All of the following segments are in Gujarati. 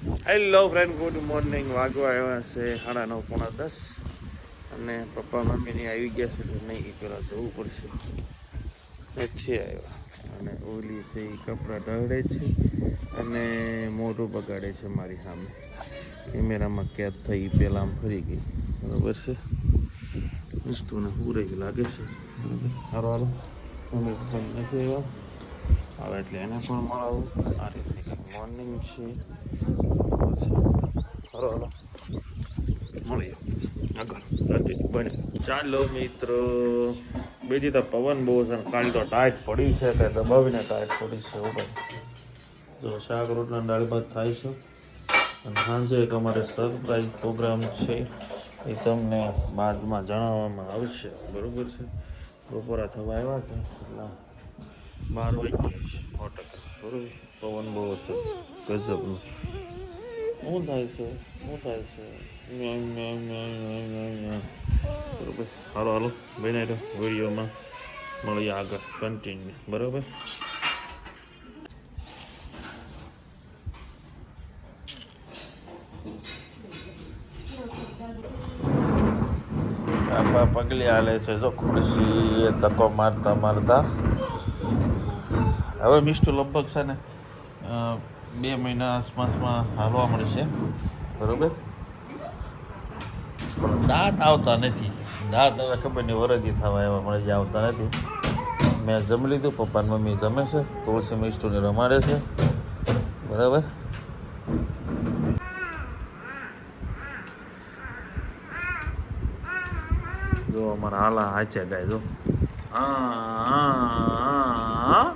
હેલો ફ્રેન્ડ ગુડ મોર્નિંગ વાગવા આવ્યા છે સાડા નવ પોણા દસ. અને પપ્પા મમ્મીની આવી ગયા છે તો નહીં પહેલાં જવું પડશે. નથી આવ્યા. અને ઓલી છે એ કપડાં ઢળે છે. અને મોઢું બગાડે છે મારી સામે. કેમેરામાં કેદ થઈ પહેલાં આમ ફરી ગઈ. બરાબર છે? વસ્તુને પૂરે લાગે છે. હારો હાલો મમ્મી પપ્પા નથી આવ્યા. આવે એટલે એને પણ મળાવું. આ રીતે મોર્નિંગ છે. હારો હલો. મળીએ. આગળ. કન્ટિન્યુ બને. ચાલો મિત્રો. બીજી તો પવન બહુ છે કાલ તો ટાઈટ પડી છે તે દબાવીને ટાઈટ પડી છે એવું ભાઈ. જો શાક રોટલા દાળ ભાત થાય છે. અને સાંજે એક અમારે સરપ્રાઈઝ પ્રોગ્રામ છે. એ તમને બાદમાં જણાવવામાં આવશે. બરોબર છે? બપોરા થવા આવ્યા છે એટલે બાર વાગ્યા ગયા છે સો ટકા બરોબર પવન બહુ છે. ગજબનું. શું થાય છે શું થાય છે. બરોબર. હાલો હાલો. બને રહ્યો વિડીયોમાં. મળીએ આગળ. કન્ટિન્યુ બરોબર? આપણા પગલી હાલે છે. જો ખુરશી એ તકો મારતા મારતા. હવે મિસ્ટુ લગભગ છે ને બે મહિના આસપાસમાં હાલવા મળશે. બરોબર? દાંત આવતા નથી. દાંત હવે ખબર નહીં વરદી થવા એવા મળે જે આવતા નથી. મેં જમી લીધું પપ્પા મમ્મી જમે છે, તુલસી મિસ્ટુને રમાડે છે. બરાબર? જો અમારા હાલા હાચે ગાય જો. હા હા, હા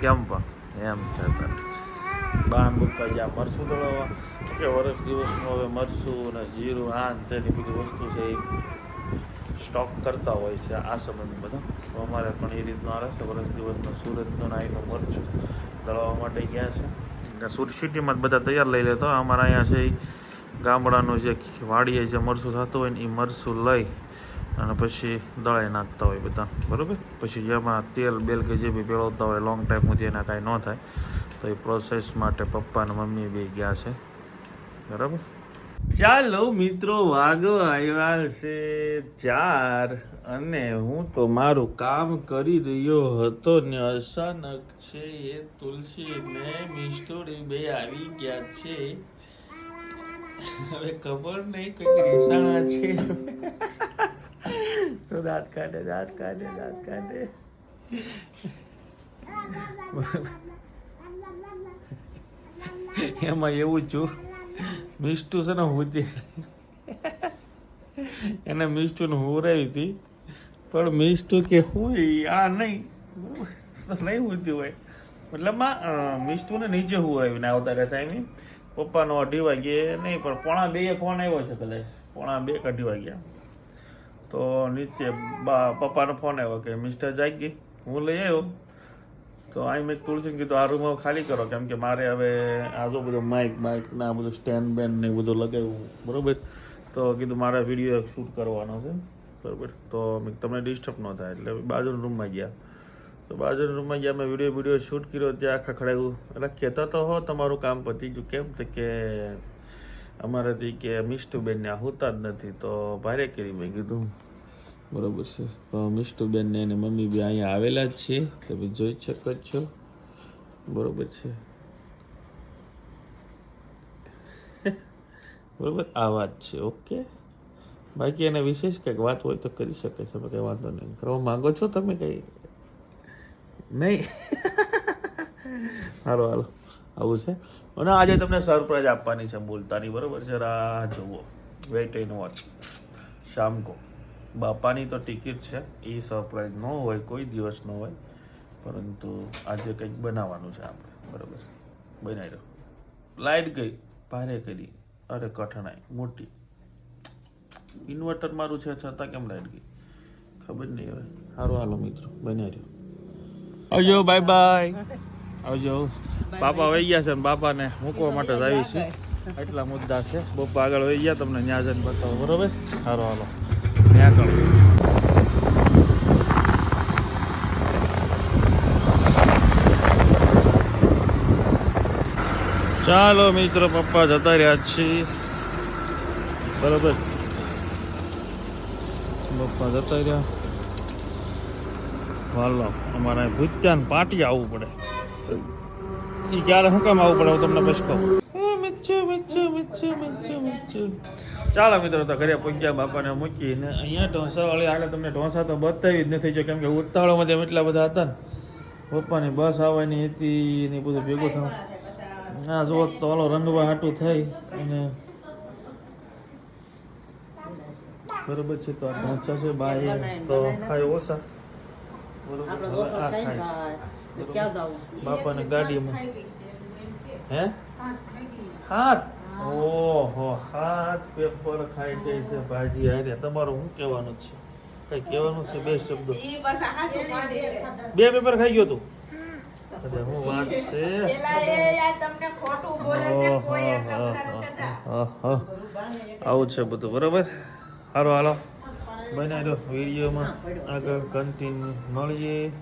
કેમ પણ એમ છે બાન મૂકવા જ્યાં મરસું દળવા કે વર્ષ દિવસનું હવે મરસું ને જીરું આ તેની બધી વસ્તુ છે એ સ્ટોક કરતા હોય છે આ સંબંધ બધા. તો અમારે પણ એ રીતનું આવે છે. વર્ષ દિવસનું સુરતનું નાઈનું મરચું દળવા માટે ગયા છે. સુરત સિટીમાં જ બધા તૈયાર લઈ લેતો. અમારા અહીંયા છે ગામડાનું જે વાડીએ જે મરસું થતું હોય ને એ મરસું લઈ અને પછી દળાઈ નાખતા હોય બધા, બરાબર? પછી જેમાં તેલ બેલ કે જે બી પેળવતા હોય લોંગ ટાઈમ સુધી એના કાંઈ ન થાય, તો એ પ્રોસેસ માટે પપ્પા અને મમ્મી બે ગયા છે. બરાબર? ચાલો મિત્રો વાગો આવ્યા છે ચાર, અને હું તો મારું કામ કરી રહ્યો હતો ને અચાનક છે એ તુલસી ને મિસ્ટોડી બે આવી ગયા છે. હવે ખબર નહીં કંઈક રીસાણા છે. તો દાંત કાઢે દાંત કાઢે દાંત કાઢે. એમાં એવું છું. મિસ્ટુ છે ને હુતી એને મિસ્ટુને હુરાવી હતી. પણ મિસ્ટુ કે હું આ નહીં. નહીં હુતી હોય. મતલબમાં અ, મિસ્ટુને નીચે ને આવતા રહેતા એમ. પપ્પાનો અઢી વાગ્યે નહીં પણ પોણા બે ફોન આવ્યો છે કદાચ. પોણા બે અઢી વાગ્યા. તો નીચે બા પપ્પાનો ફોન આવ્યો કે, મિસ્ટર જાગી, હું લઈ આવ્યો. તો અહીં મેં તુલસી કીધું, આ રૂમ ખાલી કરો. કેમ કે મારે હવે આજો બધો માઇક માઇક ને આ બધું સ્ટેન્ડ બેન્ડ ને બધું લગાવ્યું. બરાબર? તો કીધું, મારે વીડિયો શૂટ કરવાનો છે. બરાબર? તો મેં તમને ડિસ્ટર્બ ન થાય. એટલે બાજુના રૂમમાં ગયા. તો બાજુના રૂમમાં ગયા, મેં વીડિયો વીડિયો શૂટ કર્યો, ત્યાં આખા ખડાવ્યું એટલે કહેતા તો હો તમારું કામ પતી ગયું. કેમ તો કે અમારાથી કે મિષ્ટુબેનને આ હોતા જ નથી તો ભારે કરી મેં કીધું. બરાબર છે. તો મિષ્ટુબેનને અને મમ્મી બી અહીંયા આવેલા જ છે તમે જોઈ શકો છો. બરાબર છે. બરાબર આ વાત છે ઓકે. બાકી એને વિશેષ કંઈક વાત હોય તો કરી શકે છે કંઈ વાંધો નહીં. કરવા માંગો છો તમે કંઈ? નહીં. હાલો હાલો. આવું છે. અને આજે તમને સરપ્રાઈઝ આપવાની છે બોલતાની, બરોબર છે? રાહ જુઓ. વેઇટ એન્ડ વોચ શામ કો. બાપાની તો ટિકિટ છે, એ સરપ્રાઈઝ ન હોય, કોઈ દિવસ ન હોય, પરંતુ આજે કંઈક બનાવવાનું છે આપણે, બરાબર બનાવી દો. લાઇટ ગઈ, ભારે કરી. અરે, કઠણાઈ, મોટી. ઇન્વર્ટર મારું છે, છતાં કેમ લાઈટ ગઈ? ખબર નહીં હવે. સારું હાલો મિત્રો, બનાવી દો. આવજો બાય બાય આવજો. બાપા વહી ગયા છે ને બાપાને મૂકવા માટે જ આવી છે. એટલા મુદ્દા છે. બપ્પા આગળ વહી ગયા તમને ત્યાં જઈને બતાવો બરોબર? હારો હાલો. ત્યાં આગળ. ચાલો મિત્રો પપ્પા જતા રહ્યા છીએ બરોબર? પપ્પા જતા રહ્યા. વાલો અમારે ભૂત્યાન પાટી આવવું પડે. એ ક્યારે શું કામ આવવું પડે હું તમને પછી કહું. એ મિચ્છુ મિચ્છુ મિચ્છુ મિચ્છુ મિચ્છુ ચાલો મિત્રો તો ઘરે પગ્યા બાપાને મૂકીને. અહીંયા ઢોસા વાળી આગળ તમને ઢોસા તો બતાવી જ નથી જો કેમ કે ઉતાળોમાં તેમ એટલા બધા હતા ને પપ્પાની બસ આવવાની હતી ને બધું ભેગું થયું. ના જો તો ઓલો રંગવા હાટું થઈ અને બરોબર છે તો આ ઢોસા છે બાય તો ખાય ઓછા. બરોબર આ ખાઈશ. ખાય. ક્યાં જાવું? બાપાને ગાડીમાં. હે? હાથ? ઓહો હાથ પેપર ખાઈ ગઈ છે ભાજી હારે. તમારું શું કહેવાનું છે? કઈ કહેવાનું છે બે શબ્દો? બે પેપર ખાઈ ગયો તું? અરે હું વાત છે? આવું છે બધું બરોબર? સારું હાલો. બનાવી દો વિડીયોમાં. આગળ કન્ટિન્યુ મળીએ.